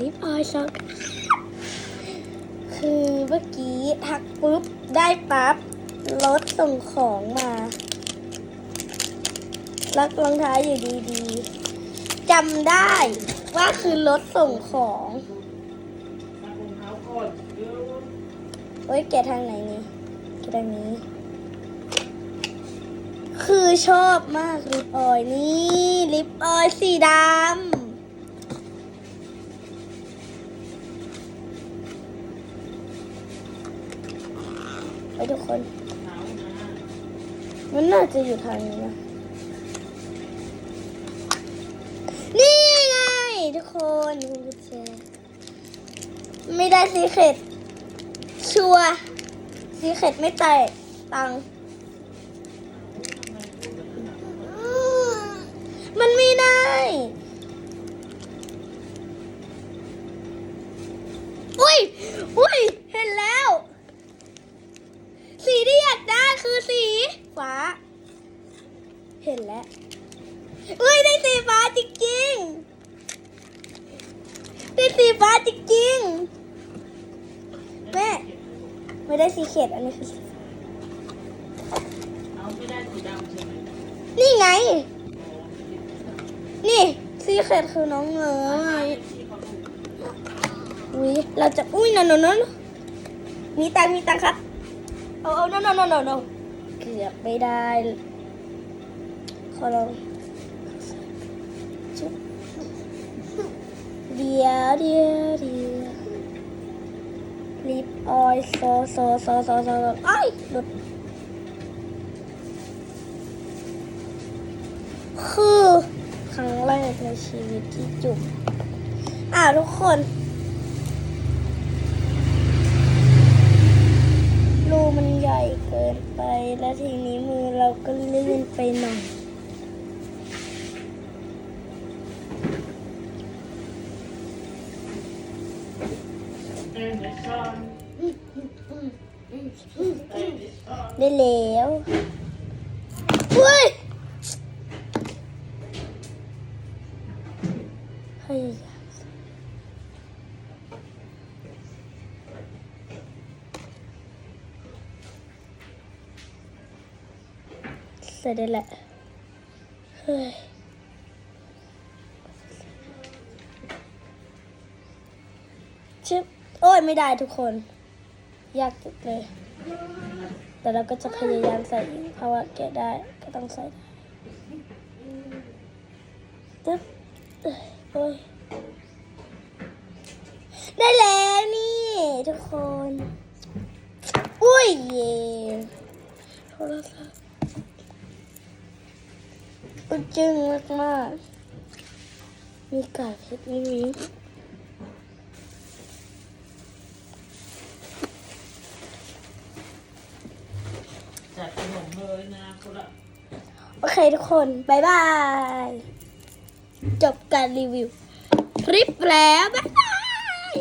ลิปออยช็อกคือเมื่อกี้ทักปุ๊บ ได้ปั๊บรถส่งของมาลักรองเท้าอยู่ดีๆจำได้ว่าคือรถส่งของเท้าก่อนเดี๋ยวเฮ้ยแกทางไหนนี่แกะทางนี้ คือชอบมากลิปออยนี่ลิปออยสีดำ ไปทุกคน มันน่าจะอยู่ทางนี้นะนี่ไงทุกคนคุณกุญแจไม่ได้ซีเคร็ตชัวซีเคร็ตไม่แตกตังมมันไม่ได้อุ้ยอุ้ย เห็นแล้ว สีที่อยากได้คือสี ฟ้า เห็นแล้วเอ้ยได้สีฟ้าจริงๆได้สีฟ้าจริงๆแม่ไม่ได้สีเข็ดอันนี้คือสีเอาไม่ได้สีดำใช่ไหมนี่ไง นี่สีเข็ดคือน้องเงยอุ้ยเราจะอุ้ยนนนนมีตังมีตังครับ เอาเอา no no no no no เกือบไม่ได้ ขอลองจุ๊บเดียวเดียวเดียวลิปออยล์โซโซโซโซโซไอ้ยหลุดคือ ครั้งแรกในชีวิตที่จุบอ่าทุกคน รูมันใหญ่เกิ นไปและทีนี้มือเราก็ลื่นไปหน่อยเอ็นเดชอนเอ็นเดชอนได้แล้วเฮ้ย เฮ้ยเสร็จแล้วแหละ เฮ้ยชิบโอ้ยไม่ได้ทุกคน ยากจังเลย แต่เราก็จะพยายามใส่เพราะว่าแกะได้ก็ต้องใส่ตึ๊บโอ้ยได้แล้วนี่ ทุกคน อุ้ยเย่โทรศัพท์ อุยจึงมากมากๆมีกากเพชรไม่มีจัดขนมเลยนะคนละโอเคทุกคน บ๊ายบาย จบการรีวิว คลิปแล้ว บ๊ายบาย